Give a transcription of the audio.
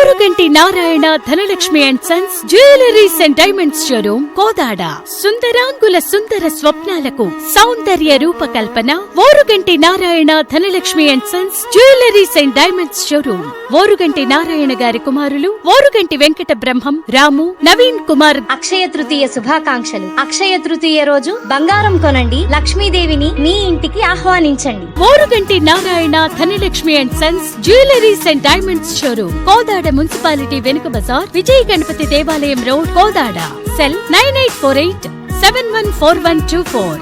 Oruganti Narayana Dhanalakshmi and sons jewelleries and diamonds showroom Kodad. సుందరాంగుల సుందర స్వప్నాలకు సౌందర్య రూపకల్పన Oruganti Narayana Dhanalakshmi and sons jewelleries and diamonds showroom. Oruganti Narayana గారి కుమారులు ఓరుగంటి వెంకట బ్రహ్మం రాము నవీన్ కుమార్. అక్షయ తృతీయ శుభాకాంక్షలు. అక్షయ తృతీయ రోజు బంగారం కొనండి. లక్ష్మీదేవిని మీ ఇంటికి ఆహ్వానించండి. Oruganti Narayana Dhanalakshmi and sons jewelleries and diamonds showroom Kodad municipality వెనుక బజార్ విజయ గణపతి దేవాలయం road Kodad. Cell nine eight four eight seven one four one two four.